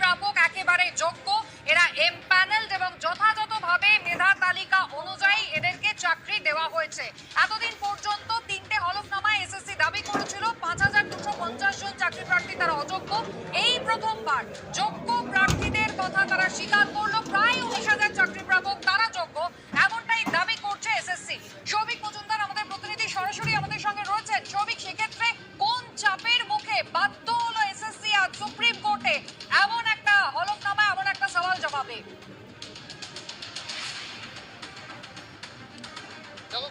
প্রাপক একেবারে যোগ্য। এরা এমপ্যানেলড এবং যথাযথভাবে মেধা তালিকা অনুযায়ী এদেরকে চাকরি দেওয়া হয়েছে। এতদিন পর্যন্ত তিনটে হলফনামায় এসএসসি দাবি করেছিল, পাঁচ হাজার দুশো পঞ্চাশ জন চাকরি প্রার্থী তারা অযোগ্য। এই প্রথমবার যোগ্য প্রার্থীদের কথা তারা স্বীকার করল, প্রায় উনিশ হাজার চাকরি প্রাপক তারা যোগ্য, এমনটাই দাবি করছে এসএসসি। সৌভিক মজুমদার, আমাদের প্রতিনিধি, সরাসরি আমাদের সঙ্গে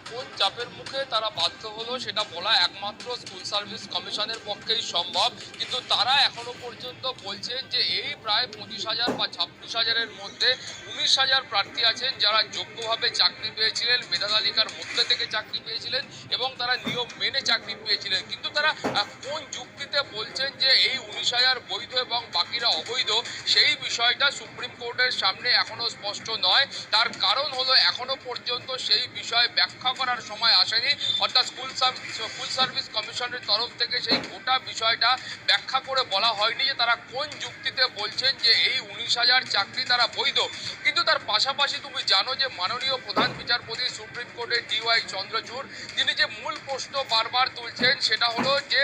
কোন চাপের মুখে তারা বাধ্য হলো সেটা বলা একমাত্র স্কুল সার্ভিস কমিশনের পক্ষেই সম্ভব। কিন্তু তারা এখনও পর্যন্ত বলছেন যে এই প্রায় পঁচিশ হাজার বা ছাব্বিশ হাজারের মধ্যে উনিশ হাজার প্রার্থী আছেন যারা যোগ্যভাবে চাকরি পেয়েছিলেন, মেধা তালিকার মধ্যে থেকে চাকরি পেয়েছিলেন এবং তারা নিয়ম মেনে চাকরি পেয়েছিলেন। কিন্তু তারা কোন যুক্তিতে বলছেন যে এই উনিশ হাজার বৈধ এবং বাকিরা অবৈধ, সেই বিষয়টা সুপ্রিম কোর্টের সামনে এখনও স্পষ্ট নয়। তার কারণ হলো এখনও পর্যন্ত সেই বিষয় ব্যাখ্যা করার সময় আসেনি। অর্থাৎ স্কুল স্কুল সার্ভিস কমিশনের তরফ থেকে সেই গোটা বিষয়টা ব্যাখ্যা করে বলা হয়নি যে তারা কোন যুক্তিতে বলছেন যে এই উনিশ হাজার চাকরি তারা বৈধ। কিন্তু তার পাশাপাশি তুমি জানো যে মাননীয় প্রধান বিচারপতি সুপ্রিম কোর্টের ডিওয়াই চন্দ্রচূড়, তিনি যে মূল প্রশ্ন বারবার তুলছেন, সেটা হলো যে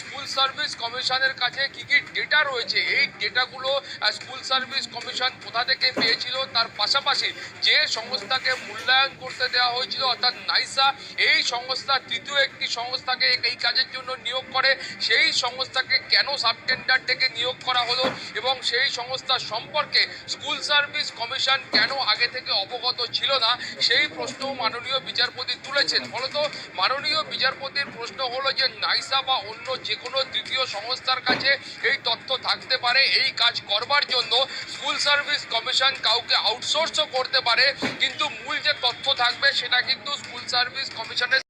স্কুল সার্ভিস কমিশনের কাছে কি কি ডেটা রয়েছে? এই ডেটাগুলো স্কুল সার্ভিস কমিশন কোথা থেকে পেয়েছিল? তার পাশাপাশি যে সংস্থাকে মূল্যায়ন করতে দেওয়া হয়েছিল, অর্থাৎ নাইসা, এই সংস্থা তৃতীয় একটি সংস্থাকে এই কাজের জন্য নিয়োগ করে। সেই সংস্থাকে কেন সাবটেন্ডার থেকে নিয়োগ করা হলো? এবং সেই সংস্থা সম্পর্কে স্কুল সার্ভিস কমিশন কেন আগে থেকে অবগত ছিল না? সেই প্রশ্ন মাননীয় বিচারপতি তুলেছেন। ফলত মাননীয় বিচারপতির প্রশ্ন হলো যে নাইসা বা অন্য যে কোনো তৃতীয় সংস্থার কাছে এই তথ্য থাকতে পারে, এই কাজ করবার জন্য স্কুল সার্ভিস কমিশন কাউকে আউটসোর্সও করতে পারে, কিন্তু মূল যে তথ্য থাকবে সেটা কিন্তু স্কুল সার্ভিস কমিশনের